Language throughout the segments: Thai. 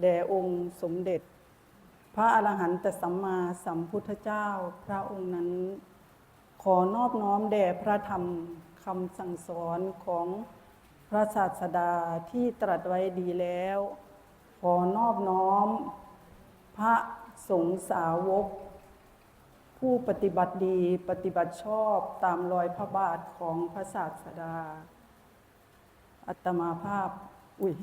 แด่องค์สมเด็จ พระอรหันตสัมมาสัมพุทธเจ้า พระองค์นั้น ขอนอบน้อมแด่พระธรรมคำสั่งสอนของพระศาสดาที่ตรัสไว้ดีแล้ว ขอนอบน้อม พระสงฆ์สาวก ผู้ปฏิบัติดีปฏิบัติชอบตามรอยพระบาทของพระศาสดา อัตมาภาพ อุ้ย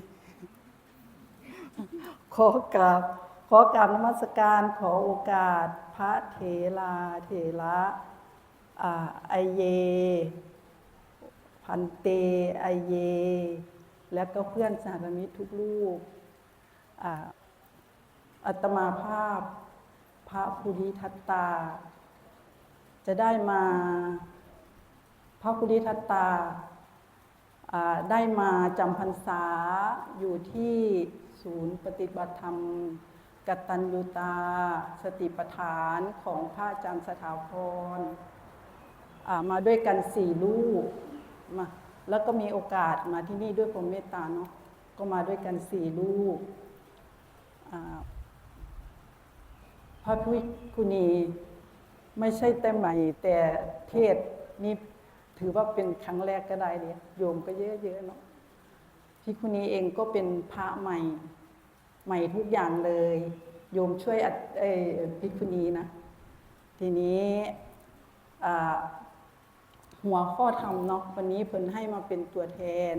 ขอกราบขอกราบนมัสการขอโอกาส พระเถราเถระอาไอเย พันเตไอเย และก็เพื่อนสาธมิตรทุกลูกอาอัตมาภาพ พระภูริทัตตา จะได้มา พระภูริทัตตา ได้มาจำพรรษาอยู่ที่ศูนย์ปฏิบัติธรรมกตัญญูตา สติปฐานของพระอาจารย์สถาพรมาด้วยกันสี่ลูกมาแล้วก็มีโอกาสมาที่นี่ด้วยความเมตตาเนาะก็มาด้วยกันสี่ลูกพระพุทธคุณีไม่ใช่แต่ใหม่แต่เทศนี่ ถือว่าเป็นครั้งแรกก็ได้เลยโยมก็เยอะๆเนาะพิคุณีเองก็เป็นพระใหม่ ใหม่ทุกอย่างเลย โยมช่วยอัดเอ้พิคุณีนะ ทีนี้หัวข้อธรรมเนาะวันนี้เพิ่นให้มาเป็นตัวแทน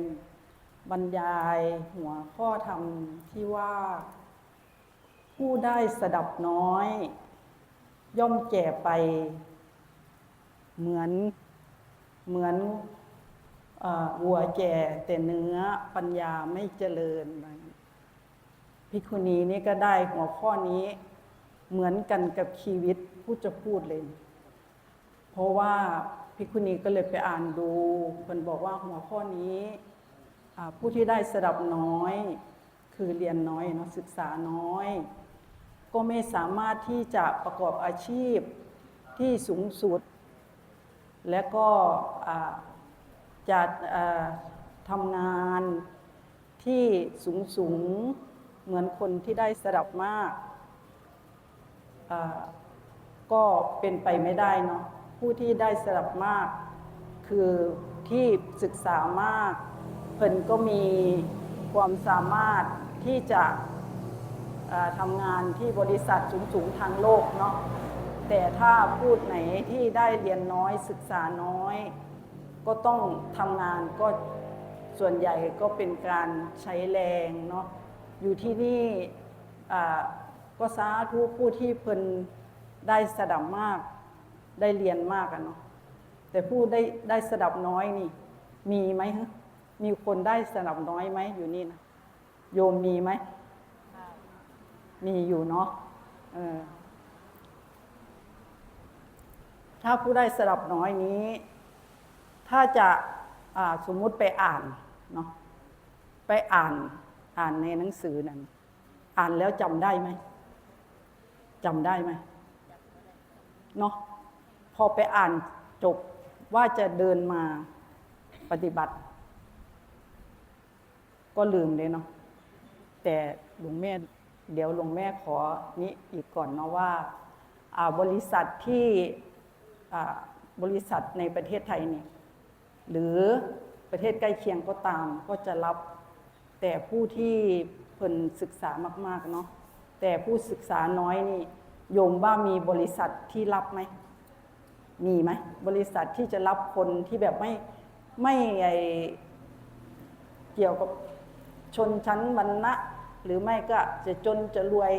บรรยายหัวข้อธรรมที่ว่า ผู้ได้สดับน้อย ย่อมแก่ไป เหมือน เหมือนอวัวแก่แต่เนื้อปัญญาไม่เจริญอะไรพิคุณีนี่ก็ได้หัวข้อนี้เหมือนกันกับชีวิตผู้จะพูดเลย เพราะว่าพิคุณีก็เลยไปอ่านดูเพิ่นบอกว่าหัวข้อนี้ผู้ที่ได้สดับน้อย คือเรียนน้อยเนาะศึกษาน้อย ก็ไม่สามารถที่จะประกอบอาชีพที่สูงสุด และก็จะทำงานที่สูงสูงๆเหมือนคนที่ได้สดับมาก ก็เป็นไปไม่ได้เนาะผู้ที่ได้สดับมาก คือที่ศึกษามาก เพิ่นก็มีความสามารถที่จะทำงานที่บริษัทสูงๆทางโลกเนาะ แต่ถ้าพูดไหนที่ได้เรียนน้อยศึกษาน้อย ก็ต้องทำงานก็ส่วนใหญ่ก็เป็นการใช้แรงเนาะอยู่ที่นี่อ่าก็สาธุผู้ที่เพิ่นได้สดับมากได้เรียนมากอะเนาะแต่ผู้ได้ได้สดับน้อยนี่ มีไหมฮะมีคนได้สดับน้อยไหมอยู่นี่นะโยมมีไหมมีอยู่เนาะเออ ถ้าผู้ได้สลับน้อยนี้ ถ้าจะาสมมุติไปอ่านเนาะไปอ่านอ่านในหนังสือนั้น อ่านแล้วจำได้ไหมจำได้ไหมเนาะพอไปอ่านจบว่าจะเดินมาปฏิบัติ ก็ลืมเลยเนาะแต่หลวงแม่เดี๋ยวหลวงแม่ขอนี้อีกก่อนเนาะว่า บริษัทที่ บริษัทในประเทศไทยนี่หรือประเทศใกล้เคียงก็ตามก็จะรับแต่ผู้ที่เพิ่นศึกษามาก ๆ เนาะแต่ผู้ศึกษาน้อยนี่โยมว่ามีบริษัทที่รับไหม มีไหม บริษัทที่จะรับคนที่แบบไม่ไม่ไอเกี่ยวกับชนชั้นวรรณะ หรือไม่ก็จะจนจะรวย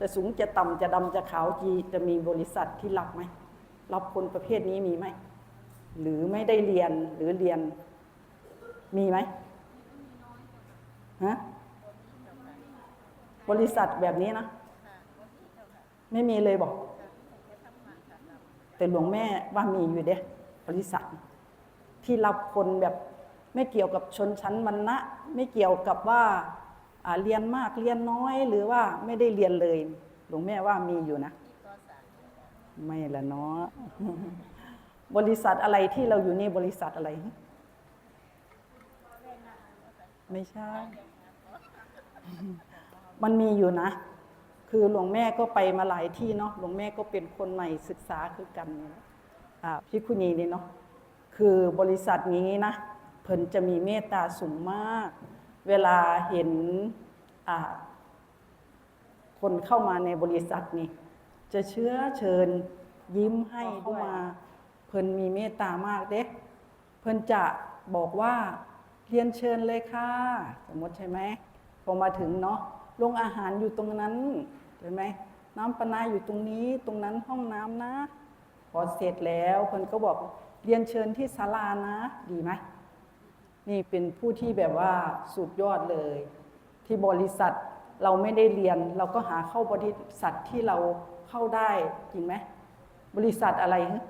จะสูงจะต่ำจะดำจะขาวจีจะมีบริษัทที่รับไหม รับคนประเภทนี้มีไหม หรือไม่ได้เรียนหรือเรียนมีไหมฮะบริษัทแบบนี้นะ ไม่มีเลยบอก แต่หลวงแม่ว่ามีอยู่เด้บริษัท ที่รับคนแบบไม่เกี่ยวกับชนชั้นวรรณะ ไม่เกี่ยวกับว่าอ่าเรียนมากเรียนน้อย หรือว่าไม่ได้เรียนเลย หลวงแม่ว่ามีอยู่นะ ไม่ละเนาะบริษัทอะไรที่เราอยู่นี่บริษัทอะไร ไม่ใช่ มันมีอยู่นะ คือหลวงแม่ก็ไปมาหลายที่เนาะหลวงแม่ก็เป็นคนใหม่ศึกษาคือกันเนี่ยอ่าพี่คุณีนี่เนาะคือบริษัทนี้นะเพิ่นจะมีเมตตาสูงมาก เวลาเห็นคนเข้ามาในบริษัทนี่ จะเชื้อเชิญยิ้มให้ด้วยมา เพิ่นมีเมตตามากเด้เพิ่นจะบอกว่าเรียนเชิญเลยค่ะ สมมติใช่ไหมพอมาถึงเนาะโรงอาหารอยู่ตรงนั้นเห็นไหมน้ำปนาอยู่ตรงนี้ตรงนั้นห้องน้ำนะ พอเสร็จแล้วเพิ่นก็บอกเรียนเชิญที่ศาลานะดีไหมนี่เป็นผู้ที่แบบว่าสุดยอดเลย ที่บริษัทเราไม่ได้เรียน เราก็หาเข้าบริษัทที่เรา เข้าได้จริงไหมบริษัทอะไรฮะ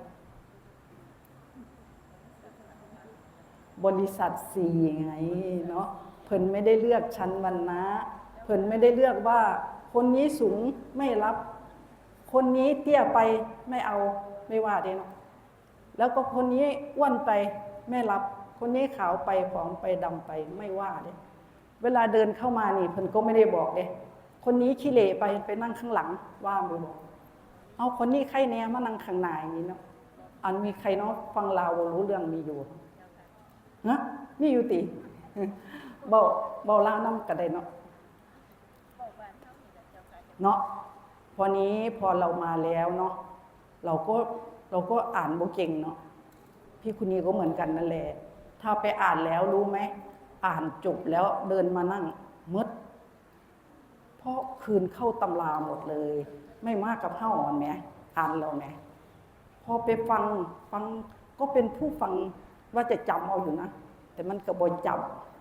บริษัทสี่ไงเนาะเพิ่นไม่ได้เลือกชั้นวรรณะเพิ่นไม่ได้เลือกว่า คนนี้สูงไม่รับ คนนี้เตี้ยไปไม่เอาไม่ว่าเด้เนาะแล้วก็คนนี้อ้วนไปไม่รับ คนนี้ขาวไปผอมไปดำไปไม่ว่าเด้เวลาเดินเข้ามานี่เพิ่นก็ไม่ได้บอกเด้คนนี้ขี้เหร่ไปไปนั่งข้างหลังว่าไม่บอก เอาคนนี้ใครเนี่ยมานั่งข้างหน้าอย่างนี้เนาะอันมีใครเนาะฟังลาวบ่รู้เรื่องมีอยู่ฮะมีอยู่ติเบาเบาล่างน้ำกระไดเนาะเนาะพอนี้พอเรามาแล้วเนาะเราก็เราก็อ่านโบเก่งเนาะพี่คุณนีก็เหมือนกันนั่นแหละถ้าไปอ่านแล้วรู้ไหมอ่านจบแล้วเดินมานั่งมืด เพราะคืนเข้าตำราหมดเลย ไม่มากกับเท่ามันไหมอ่านเราไหมพอไปฟังฟังก็เป็นผู้ฟังว่าจะจำเอาอยู่นะ แต่มันกระบวนจ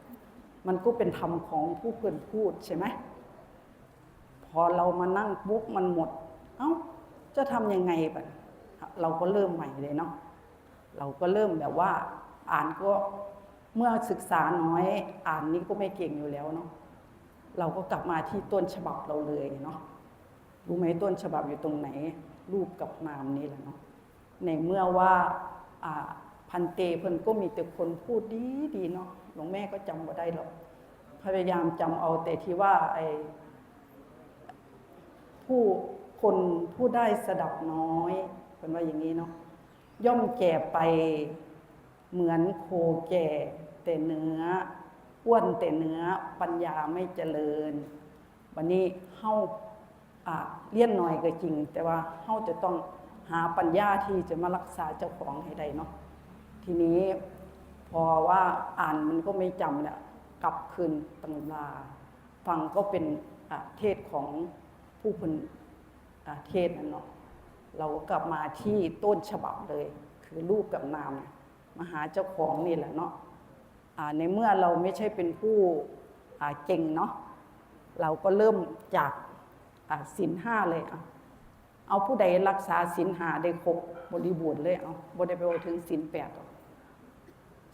ำมันก็เป็นธรรมของผู้เพื่อนพูดใช่ไหมพอเรามานั่งปุ๊บมันหมด เอ้าจะทำยังไงบัดเราก็เริ่มใหม่เลยเนาะเราก็เริ่มแบบว่า อ่านก็เมื่อศึกษาน้อย อ่านนี้ก็ไม่เก่งอยู่แล้วเนาะ เราก็กลับมาที่ต้นฉบับเราเลยเนาะรู้ไหมต้นฉบับอยู่ตรงไหน รูปกับนามนี่แหละเนาะในเมื่อว่าพันเตเพิ่นก็มีแต่คนพูดดีดีเนาะหลวงแม่ก็จำบ่ได้หรอกพยายามจำเอาแต่ที่ว่าไอ้ผู้คนผู้ได้สดับน้อยเป็นว่าอย่างนี้เนาะย่อมแก่ไปเหมือนโคแก่แต่เนื้อ อ้วนแต่เนื้อปัญญาไม่เจริญ วันนี้เฮาเลี้ยนหน่อยก็จริง แต่ว่าเฮาจะต้องหาปัญญาที่จะมารักษาเจ้าของให้ได้เนาะทีนี้พอว่าอ่านมันก็ไม่จำเนี่ยกลับคืนตำราฟังก็เป็นเทศของผู้คนเทศนั่นเนาะเราก็กลับมาที่ต้นฉบับเลย คือรูปกับนามมาหาเจ้าของนี่แหละเนาะ ในเมื่อเราไม่ใช่เป็นผู้เก่งเนาะเราก็เริ่มจากศีลห้าเลยอะเอาผู้ใดรักษาศีลหาได้ครบบริบูรณ์เลยเอาบ่ได้ไปว่าถึงศีลแปด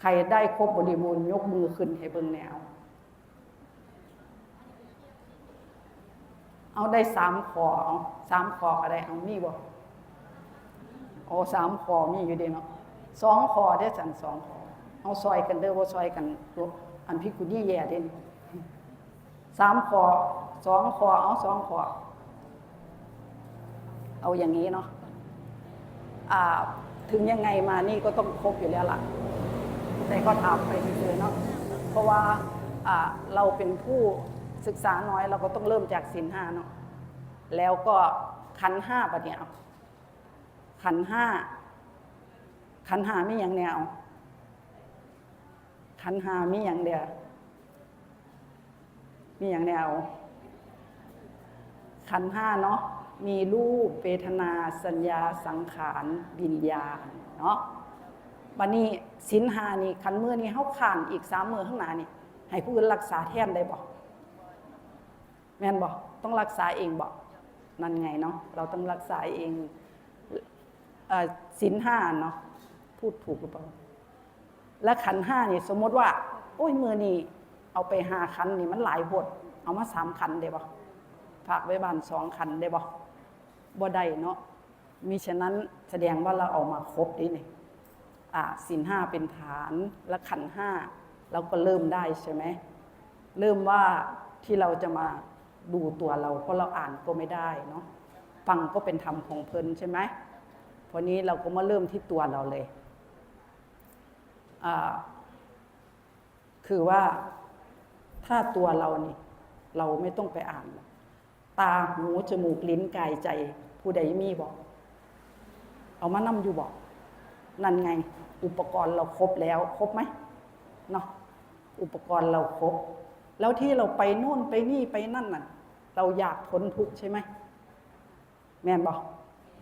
ใครได้ครบบริบูรณ์ยกมือขึ้นให้เบิ่งแนวเอาได้สามขอเอาสามขอก็ได้เอามีบ่โอ้สามขอมีอยู่เดีเนาะสองขอได้สั่นสองขอ เอาซอยกันเด้อว่าซอยกันอันพิกุนี่แย่เด่นสามขอสองขอเอาสองขอเอาอย่างนี้เนาะอ่าถึงยังไงมานี่ก็ต้องครบอยู่แล้วล่ะ แต่ก็ถามไปเฉยๆเนาะเพราะว่าเราเป็นผู้ศึกษาน้อยเราก็ต้องเริ่มจากศีลห้าเนาะแล้วก็ขันห้าปะเนี่ยขันห้าขันห้ามีอย่างแนว ขันหามีอย่างเดียวมีอย่างแนวขันห้าเนาะมีรูปเวทนาสัญญาสังขารวิญญาณเนาะบันนี้สินหานี่ขันมือนี่เฮาขานอีกสามมือข้างหน้านี่ ให้ผู้อื่นรักษาแทนได้บ่แม่นบ่ต้องรักษาเองบ่นั่นไงเนาะเราต้องรักษาเองเอสินห้าเนาะพูดถูกหรือเปล่า และขันห้านี่สมมติว่า โอ้ยมือนี่เอาไปหาขันนี่มันหลายบท เอามาสามขันได้บ่ฝากไว้บ้านสองขันได้บ่บ่ได้เนาะมีฉะนั้นแสดงว่าเราเอามาครบดีนี่อ่าสินห้าเป็นฐานและขันห้าเราก็เริ่มได้ใช่ไหมเริ่มว่าที่เราจะมาดูตัวเราเพราะเราอ่านก็ไม่ได้เนาะฟังก็เป็นธรรมของเพลินใช่ไหมพอนี้เราก็มาเริ่มที่ตัวเราเลย คือว่าถ้าตัวเรานี่ เราไม่ต้องไปอ่าน ตาหูจมูกลิ้นกายใจ ผู้ใดมีบอก เอามานำอยู่บอก นั่นไง อุปกรณ์เราครบแล้วครบไหมเนาะอุปกรณ์เราครบ แล้วที่เราไปโน่นไปนี่ไปนั่นน่ะ เราอยากพ้นทุกข์ใช่ไหมแม่นบอก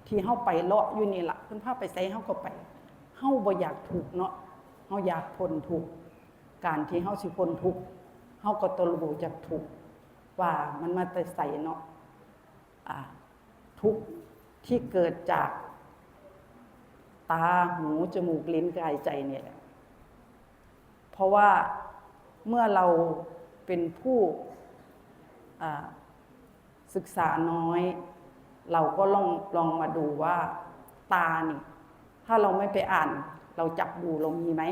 ที่เฮาไปเลาะอยู่นี่ละเพิ่นพาไปใส่เฮาก็ไปเฮาบ่อยากถูกเนาะ เฮาอยากพ้นทุกข์การที่เฮาสิพ้นทุกข์เฮาก็ต้องรู้จักทุกข์ว่ามันมาแต่ใส่เนาะทุกข์ที่เกิดจากตาหูจมูกลิ้นกายใจเนี่ยเพราะว่าเมื่อเราเป็นผู้ศึกษาน้อย เราก็ลองลองมาดูว่าตานี่ ถ้าเราไม่ไปอ่าน เราจับดูเรามีไหม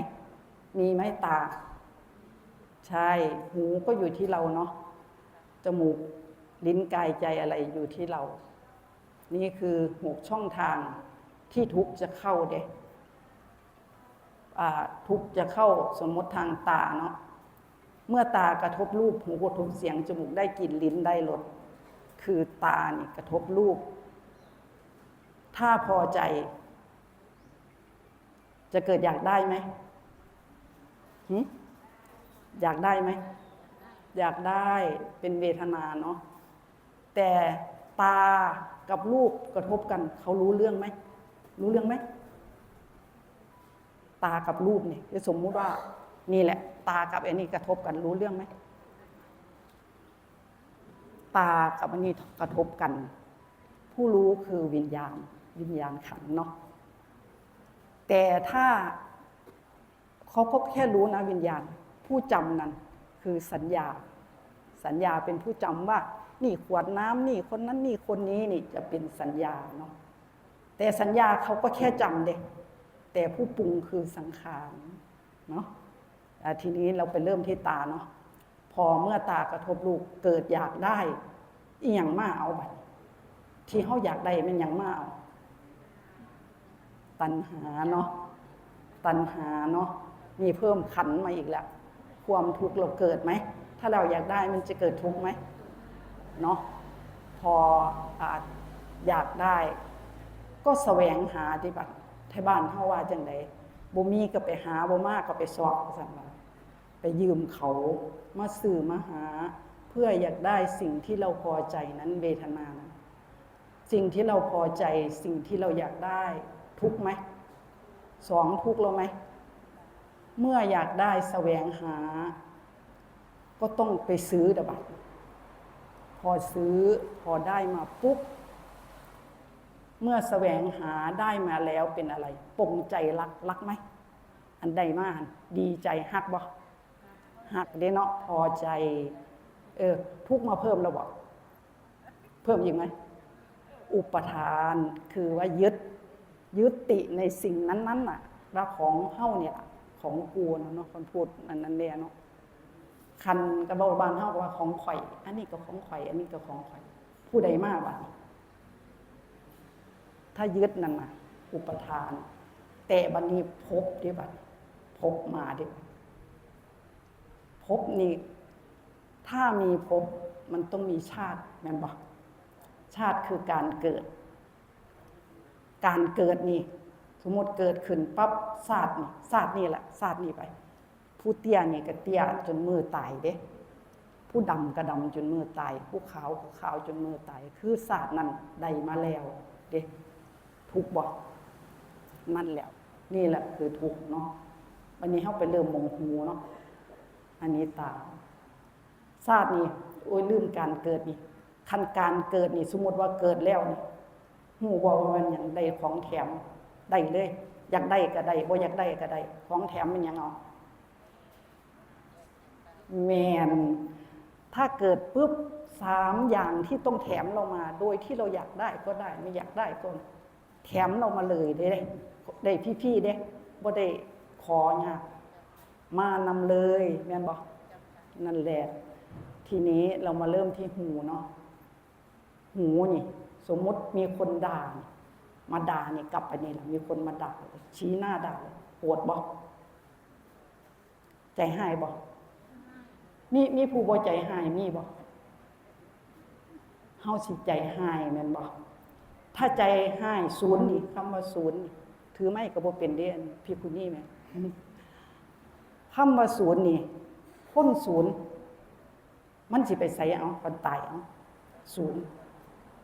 มีไหมตา ใช่ หูก็อยู่ที่เราเนาะ จมูก ลิ้นกายใจอะไรอยู่ที่เรา นี่คือหกช่องทางที่ทุกจะเข้าเด็ทุกจะเข้าสมมติทางตาเนาะ เมื่อตากระทบรูป หูกระทบเสียง จมูกได้กลิ่น ลิ้นได้รส คือตานี่กระทบรูป ถ้าพอใจ จะเกิดอยากได้ไหมหึอยากได้ไหม อยากได้เป็นเวทนาเนาะ แต่ตากับรูปกระทบกัน เขารู้เรื่องไหม รู้เรื่องไหม ตากับรูปเนี่ยจะสมมุติว่า นี่แหละ ตากับอันนี้กระทบกันรู้เรื่องไหม ตากับอันนี้กระทบกัน ผู้รู้คือวิญญาณ วิญญาณขันเนาะ แต่ถ้าเขาก็แค่รู้นะวิญญาณ ผู้จำนั้นคือสัญญา สัญญาเป็นผู้จำว่า นี่ขวดน้ำนี่คนนั้นนี่คนนี้นี่จะเป็นสัญญาเนาะแต่สัญญาเขาก็แค่จำเด็กแต่ผู้ปรุงคือสังขารเนาะทีนี้เราไปเริ่มที่ตาเนาะพอเมื่อตากระทบลูกเกิดอยากได้อีหยังมาเอาบัดที่เขาอยากได้มันยังมาเอา ตัณหาเนาะตัณหาเนาะมีเพิ่มขันมาอีกแล้วความทุกข์เราเกิดไหม ถ้าเราอยากได้มันจะเกิดทุกข์ไหมเนาะพออาอยากได้ ก็แสวงหาที่บัดไทบ้านเฮาว่าจังไดบ่มีก็ไปหาบ่มากก็ไปสอบสั่นว่าไปยืมเขามาซื้อมาหา เพื่ออยากได้สิ่งที่เราพอใจนั้นเวทนานั้นสิ่งที่เราพอใจสิ่งที่เราอยากได้ ทุกข์ไหมสองทุกข์เราไหม เมื่ออยากได้แสวงหา ก็ต้องไปซื้อดบัตพอซื้อพอได้มาปุ๊บเมื่อแสวงหาได้มาแล้วเป็นอะไรปงใจรักรักไหม อันใดมากดีใจหักบ่หักเด้เนาะพอใจ เออ ทุกมาเพิ่มแล้วบอกเพิ่มอีกไหม อุปทานคือว่ายึด ยึดติในสิ่งนั้นๆน่ะว่าของเฮ้าเนี่ยของกูนะเนาะคนพูดอันนั้นเนี่ยเนาะคันกระบอบานเท่าว่าของข่อย อันนี้ก็ของข่อย อันนี้ก็ของข่อย ผู้ใดมากบ้าถ้ายึดนั่นนะอุปทาน แต่บันนี้พบดิบัดพบมาดิพบนี่ถ้ามีพบมันต้องมีชาติแม่นบอกชาติคือการเกิด การเกิดนี่ สมมติเกิดขึ้นปั๊บศาสตร์นี่ศาสตร์นี่แหละศาสตร์นี่ไป ผู้เตี้ยนี่ก็เตี้ยจนมือตายเด้ ผู้ดำก็ดำจนมือตาย ผู้ขาวก็ขาวจนมือตาย คือศาสตร์นั้นใดมาแล้ว เด้ทุกบอกนั่นแหละนี่แหละคือทุกเนาะวันนี้เขาไปเริ่มมองหูเนาะอันนี้ตาศาสตร์นี่โอ้ยลืมการเกิดนี่คันการเกิดนี่ สมมติว่าเกิดแล้วนี่ หูบอกว่ามันอย่างใดของแถมได้เลย อยากได้ก็ได้บ่อยากได้ก็ได้ ของแถมมันยังเอาแมนถ้าเกิดปุ๊บสามอย่างที่ต้องแถมเรามา โดยที่เราอยากได้ก็ได้ ไม่อยากได้ก็แถมเรามาเลยได้ได้พี่ๆเด้บ่ได้ขอเนี่ยมานำเลยแม่นบอกนั่นแหละ ทีนี้เรามาเริ่มที่หูเนาะหูนี่ สมมติมีคนด่านี่มาด่าเนี่ยกลับไปนี่แหละมีคนมาด่าชี้หน้าด่าปวดบอกใจหายบอกมีมีผู้บ่ใจหายมีบอกเฮาสิใจหายแม่นบอกถ้าใจหายศูนย์นี่คำว่าศูนย์ถือไม่ก็บ่เป็นเด้อันพี่ผู้นี้แม่นคำว่าศูนย์นี่พ้นศูนย์มันสิไปใส่เอาคนตายเอาศูนย์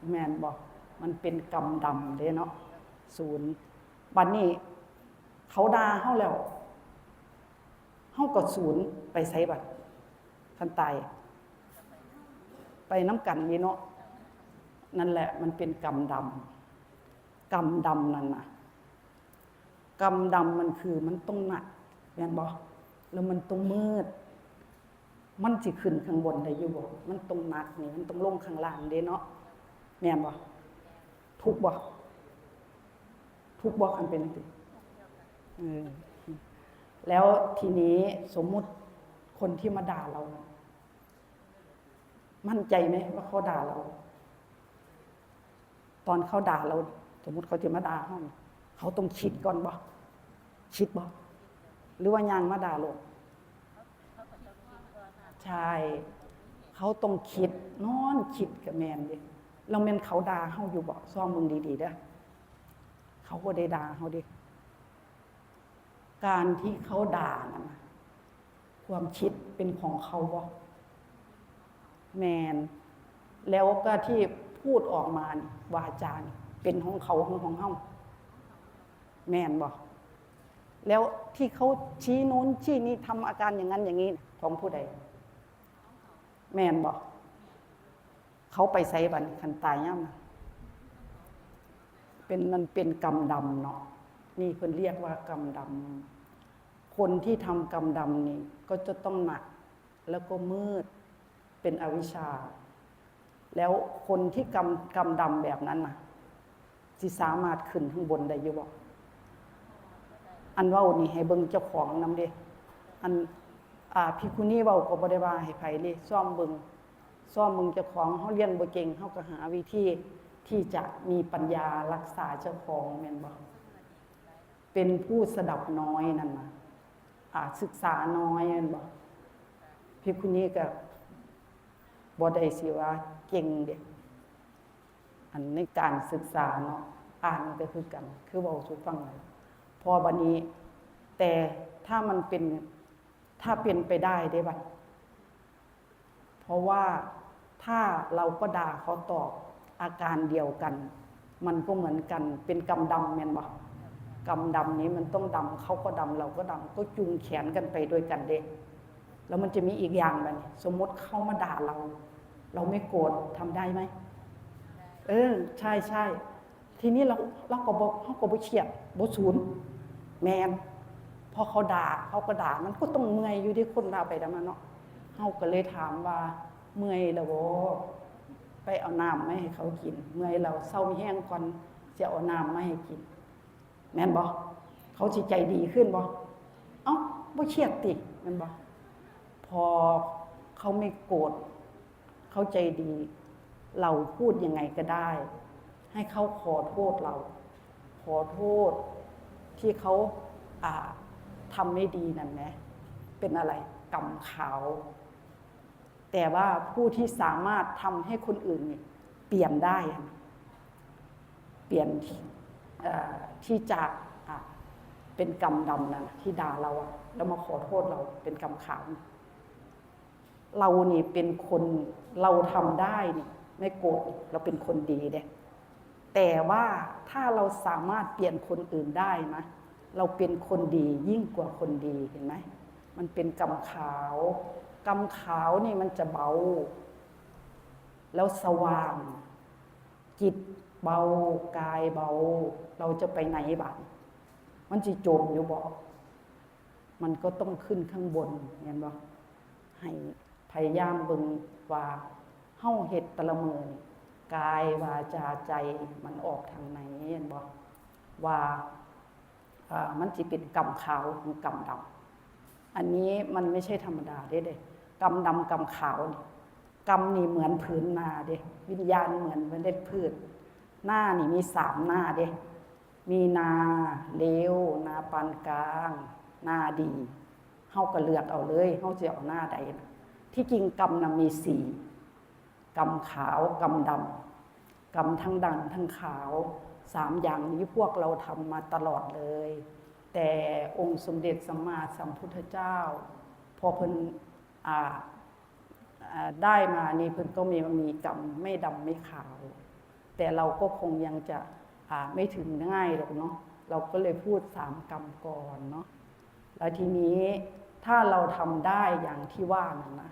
แมนบอกมันเป็นกรรมดำเด้เนาะศูนย์บัดนนี้ เขาด่าเฮาแล้วเฮาก็ศูนย์ไปใส่บัดคันตายไปน้ำกันนี่เนาะนั่นแหละมันเป็นกรรมดำกรรมดำนั่นนะกรรมดำมันคือมันต้องหนักแม่นบอกแล้วมันต้องมืด มันสิขึ้นข้างบนได้อยู่บ่มันตรงหนักนี่มันต้องลงข้างล่างเด้เนาะ แม่นบ่ทุกบ่ทุกบ่คันเป็นจังซี่เออแล้วทีนี้สมมุติคนที่มาด่าเรา มั่นใจไหมว่าเขาด่าเรา ตอนเขาด่าเรา สมมุติเขาจะมาด่าเรานี่เขาต้องคิดก่อนบ่คิดบ่หรือว่ายางมาด่าเราใช่ เขาต้องคิดนอนคิดกับแมนดิ เราแมนเขาด่าเฮาอยู่บอกซ่อมมึงดีๆเด้อเขาก็ได้ด่าเฮาดิการที่เขาด่านั่นความคิดเป็นของเขาบอแมน แล้วก็ที่พูดออกมานี่วาจานี่เป็นของเขาของของเฮาแมนบอกแล้วที่เขาชี้นู้นชี้นี้ทำอาการอย่างนั้นอย่างนี้ ของผู้ใด แมนบอก เขาไปใส่บันคันตายย่ำนะเป็นมันเป็นกรรมดำเนาะนี่คนเรียกว่ากรรมดำคนที่ทำกรรมดำนี่ ก็จะต้องหนัก แล้วก็มืดเป็นอวิชชา แล้วคนที่กรรมกรรมดำแบบนั้นนะสิสามารถขึ้นข้างบนได้อยู่บอกอันว่านี่ให้เบิ่งเจ้าของนำเด้อันอ่าพี่คุนี่เว้าก็บ่ได้ว่าให้ไผเลยซ่อมเบิง ซ่อมเบิงเจ้าของเฮาเรียนบ่เก่งเฮาก็หาวิธีที่จะมีปัญญารักษาเจ้าของแม่นบ่เป็นผู้สดับน้อยนั่นนะอ่าศึกษาน้อยแม่นบ่พี่คุณนี่ก็บ่ได้สิว่าเก่งเด้อันในการศึกษาเนาะอ่านก็คือกัน คือเว้าสู่ฟังนั่นพอบัดนี้ แต่ถ้ามันเป็นถ้าเป็นไปได้ได้บัดเพราะว่า ถ้าเราก็ด่าเขาตอบอาการเดียวกัน มันก็เหมือนกันเป็นกำดำแมนบ่กำดำนี้มันต้องดำเขาก็ดำเราก็ดำก็จูงแขนกันไปด้วยกันเด็แล้วมันจะมีอีกอย่างแบบนี้สมมติเขามาด่าเรา เราไม่โกรธทำได้ไหมเออใช่ใช่ทีนี้เราเราก็บอกเขาก็บ่เครียดบ่ศูนย์แมนพอเขาด่าเขาก็ด่ามันก็ต้องเมื่อยอยู่ที่คนด่าไปด่ามาเนาะเฮาก็เลยถามว่า เมื่อยแล้วบ่ไปเอาน้ำมาให้เขากิน เมื่อยแล้วเศร้าแห้งก่อนจะเอาน้ำมาให้กิน แม่นบ่เขาสิใจดีขึ้นบ่เอ้าบ่เครียดติแม่นบ่พอเขาไม่โกรธเขาใจดี เราพูดยังไงก็ได้ ให้เขาขอโทษเรา ขอโทษที่เขาอ่าทำไม่ดีนั่นนะเป็นอะไรกรรมขาว แต่ว่าผู้ที่สามารถทำให้คนอื่นเปลี่ยนได้ เปลี่ยนที่จากอะเป็นกรรมดำนะที่ด่าเราแล้วมาขอโทษเราเป็นกรรมขาว เรานี่เป็นคนเราทำได้นี่ไม่โกรธเราเป็นคนดีเด้แต่ว่าถ้าเราสามารถเปลี่ยนคนอื่นได้นะเราเป็นคนดียิ่งกว่าคนดีเห็นไหมมันเป็นกำขาว กำขาวนี่มันจะเบา แล้วสว่าง จิตเบากายเบา เราจะไปไหนบ้างมันจะจมอยู่บอก มันก็ต้องขึ้นข้างบนเห็นบ่ให้พยายามบิ่งว่าเฮาเฮ็ดตะละมือนี่กายวาจาใจมันออกทางไหนเห็นบ่ว่ามันสิเป็นกรรมขาวหรือกรรมดำอันนี้มันไม่ใช่ธรรมดาเด้เด้ก รรมดำกรรมขาว กรรมนี่เหมือนผืนนาเด้วิญญาณเหมือนเมล็ดพืช หน้านี่มีสามหน้าเด้มีนาเลวนาปานกลาง นาดีเฮาก็เลือกเอาเลยเฮาจะเอาหน้าใดนะที่จริงกรรมนะมีสี่กรรมขาวกรรมดำกรรมทั้งดำทั้งขาวสามอย่างนี้พวกเราทำมาตลอดเลย แต่องค์สมเด็จสัมมาสัมพุทธเจ้า พอเพิ่น ได้มานี่เพิ่นก็มีมีกรรมไม่ดำไม่ขาว แต่เราก็คงยังจะไม่ถึงง่ายหรอกเนาะเราก็เลยพูดสามกรรมก่อนเนาะแล้วทีนี้ถ้าเราทำได้อย่างที่ว่านั่นนะ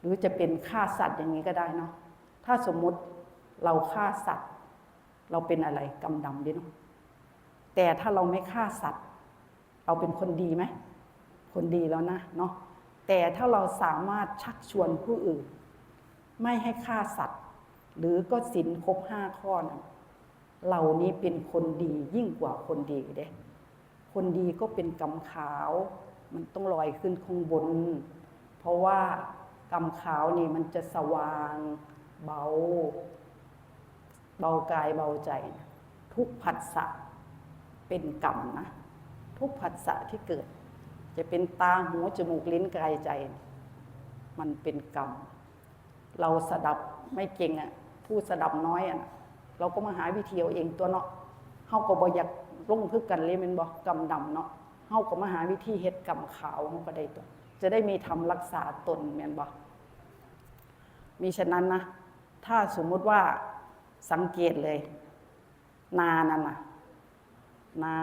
หรือจะเป็นฆ่าสัตว์อย่างนี้ก็ได้เนาะถ้าสมมุติเราฆ่าสัตว์ เราเป็นอะไรกรรมดำดิเนาะแต่ถ้าเราไม่ฆ่าสัตว์ เราเป็นคนดีไหม คนดีแล้วนะเนาะ แต่ถ้าเราสามารถชักชวนผู้อื่น ไม่ให้ฆ่าสัตว์ หรือก็ศีลครบห้าข้อนะเหล่านี้เป็นคนดียิ่งกว่าคนดีเด้คนดีก็เป็นกำขาว มันต้องลอยขึ้นข้างบน เพราะว่ากำขาวนี่มันจะสว่างเบา เบากายเบาใจนะทุกผัสสะเป็นกรรมนะ ทุกผัสสะที่เกิด จะเป็นตาหูจมูกลิ้นกายใจ มันเป็นกรรม เราสดับไม่เก่งอะผู้สดับน้อยอะเราก็มาหาวิธีเอาเองตัวเนาะเฮาก็บ่อยากลงพึกกันเลยมันบ่กรรมดำเนาะเฮาก็มาหาวิธีเฮ็ดกรรมขาวเฮาก็ได้ตัว จะได้มีทำรักษาตนแม่นบ่มีฉะนั้นนะถ้าสมมุติว่าสังเกตเลย นานั่นน่ะนา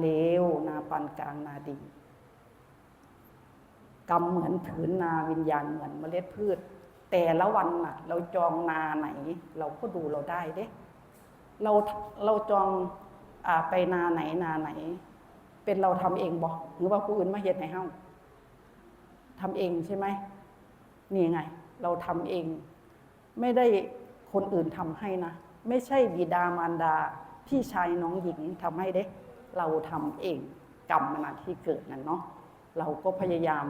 เลวนาปานกลางนาดี กรรมเหมือนผืนนาวิญญาณเหมือนเมล็ดพืช แต่ละวันน่ะ เราจองนาไหน เราก็ดูเราได้เด้เราเราจองอไปนาไหนนาไหน เป็นเราทำเองบอกหรือว่าผู้อื่นมาเฮ็ดให้เฮาทำเองใช่ไหมนี่ไง เราทำเอง ไม่ได้คนอื่นทำให้นะไม่ใช่บิดามารดาพี่ชายน้องหญิงทำให้เด้ เราทำเองกรรมมันนะที่เกิดนั่นเนาะ เราก็พยายาม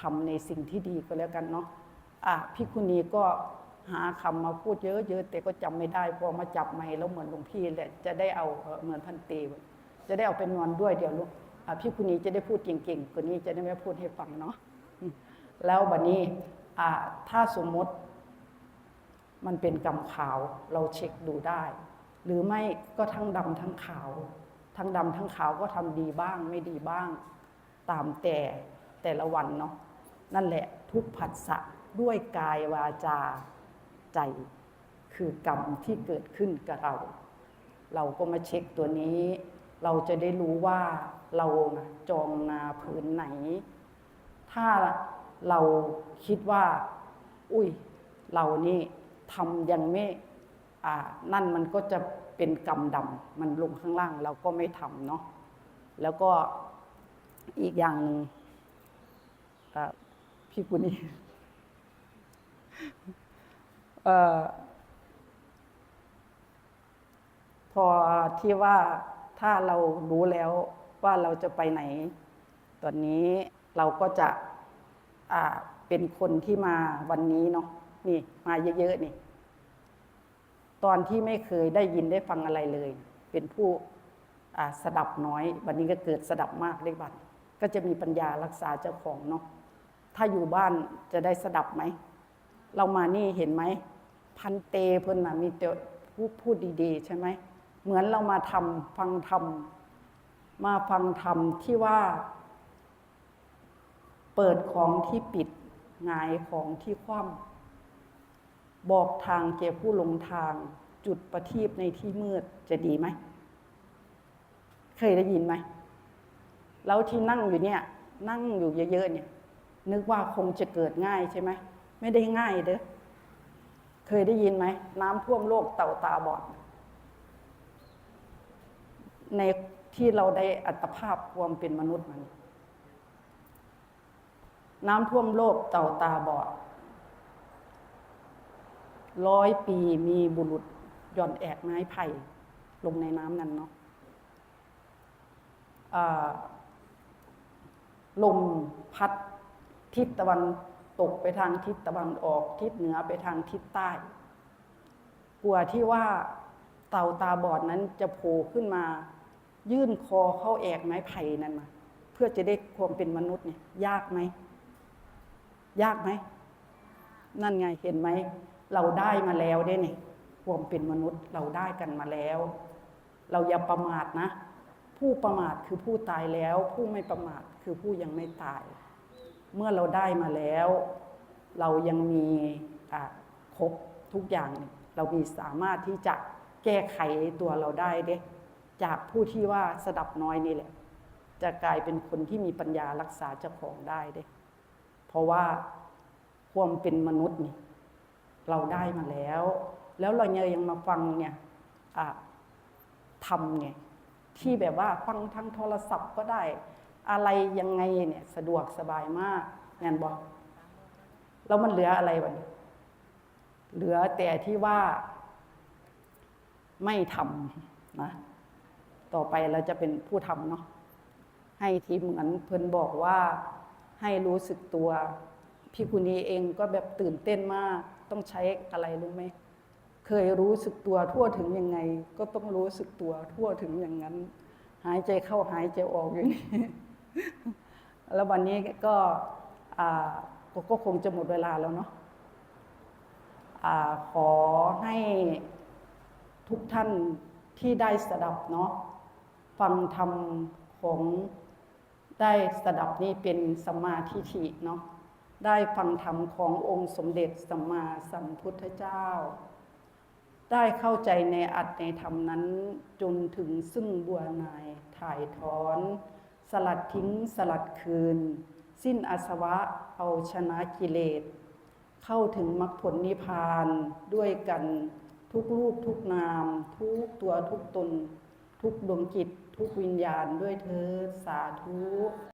ทำในสิ่งที่ดีก็แล้วกันเนาะอะพี่คุณนีก็หาคำมาพูดเยอะๆแต่ก็จำไม่ได้พอมาจับไม่แล้วเหมือนหลวงพี่แหละจะได้เอาเหมือนพันเตจะได้เอาไปนอนด้วยเดี๋ยวลูกอะพี่คุณนีจะได้พูดเก่งๆกว่านี้จะได้ไม่พูดให้ฟังเนาะแล้วบัดนี้อะถ้าสมมติมันเป็นกรรมขาวเราเช็คดูได้ หรือไม่ก็ทั้งดำทั้งขาว ทั้งดำทั้งขาวก็ทำดีบ้างไม่ดีบ้าง ตามแต่แต่ละวันเนาะนั่นแหละทุกผัสสะด้วยกายวาจาใจ คือกรรมที่เกิดขึ้นกับเรา เราก็มาเช็คตัวนี้ เราจะได้รู้ว่าเราจองนาผืนไหน ถ้าเราคิดว่า อุ้ยเรานี่ทำยังไม่อ่านั่นมันก็จะเป็นกรรมดำมันลงข้างล่างเราก็ไม่ทำเนาะแล้วก็ อีกอย่างหนึ่งพี่กุนี่เอ่อพอที่ว่าถ้าเรารู้แล้วว่าเราจะไปไหน ตอนนี้เราก็จะเป็นคนที่มาวันนี้เนาะนี่ มาเยอะๆนี่ ตอนที่ไม่เคยได้ยินได้ฟังอะไรเลย เป็นผู้สดับน้อย วันนี้ก็เกิดสดับมากได้บัด ก็จะมีปัญญารักษาเจ้าของเนาะถ้าอยู่บ้านจะได้สดับไหม เรามานี่เห็นไหม พันเตเพิ่นนะมีแต่ผู้พูดดีๆ ใช่ไหม เหมือนเรามาทำฟังธรรมมาฟังธรรมที่ว่า เปิดของที่ปิดงายของที่คว่ำบอกทางแก่ผู้ลงทางจุดประทีปในที่มืดจะดีไหม เคยได้ยินไหม แล้วที่นั่งอยู่เนี่ยนั่งอยู่เยอะๆเนี่ยนึกว่าคงจะเกิดง่ายใช่ไหมไม่ได้ง่ายเด้อเคยได้ยินไหมน้ำท่วมโลกเต่าตาบอด ในที่เราได้อัตภาพความเป็นมนุษย์มัน น้ำท่วมโลกเต่าตาบอดร้อยปีมีบุรุษหย่อนแอกไม้ไผ่ลงในน้ำนั้นเนาะอ่า ลมพัดทิศตะวันตกไปทางทิศตะวันออก ทิศเหนือไปทางทิศใต้ กลัวที่ว่าเต่าตาบอดนั้นจะโผล่ขึ้นมา ยื่นคอเข้าแอกไม้ไผ่นั้นมา เพื่อจะได้ความเป็นมนุษย์เนี่ยยากไหม ยากไหม นั่นไงเห็นไหม เราได้มาแล้วได้เนี่ยความเป็นมนุษย์เราได้กันมาแล้ว เราอย่าประมาทนะ ผู้ประมาทคือผู้ตายแล้ว ผู้ไม่ประมาท คือผู้ยังไม่ตาย เมื่อเราได้มาแล้ว เรายังมีครบทุกอย่าง เรามีสามารถที่จะแก้ไขตัวเราได้เด้จากผู้ที่ว่าสดับน้อยนี่แหละ จะกลายเป็นคนที่มีปัญญารักษาเจ้าของได้เด้เพราะว่าความเป็นมนุษย์นี่ เราได้มาแล้ว แล้วเรายังมาฟังเนี่ยทำไงที่แบบว่าฟังทางโทรศัพท์ก็ได้ อะไรยังไงเนี่ยสะดวกสบายมากงานบอกแล้วมันเหลืออะไรบ้างเหลือแต่ที่ว่าไม่ทำนะ ต่อไปเราจะเป็นผู้ทำเนาะให้ทีเหมือนเพิ่นบอกว่าให้รู้สึกตัว พี่คุณีเองก็แบบตื่นเต้นมาก ต้องใช้อะไรรู้ไหมเคยรู้สึกตัวทั่วถึงยังไง ก็ต้องรู้สึกตัวทั่วถึงอย่างนั้น หายใจเข้าหายใจออกอยู่นี้ แล้ววันนี้ก็ก็คงจะหมดเวลาแล้วเนาะอ่าขอให้ทุกท่านที่ได้สดับเนาะฟังธรรมของได้สดับนี่เป็นสัมมาทิฏฐิเนาะได้ฟังธรรมขององค์สมเด็จสัมมาสัมพุทธเจ้า ได้เข้าใจในอัตในธรรมนั้นจนถึงซึ่งบัวนายถ่ายถอน สลัดทิ้งสลัดคืน สิ้นอาสวะเอาชนะกิเลส เข้าถึงมรรคผลนิพพานด้วยกันทุกรูปทุกนาม ทุกตัวทุกตน ทุกดวงจิต ทุกวิญญาณด้วยเธอสาธุ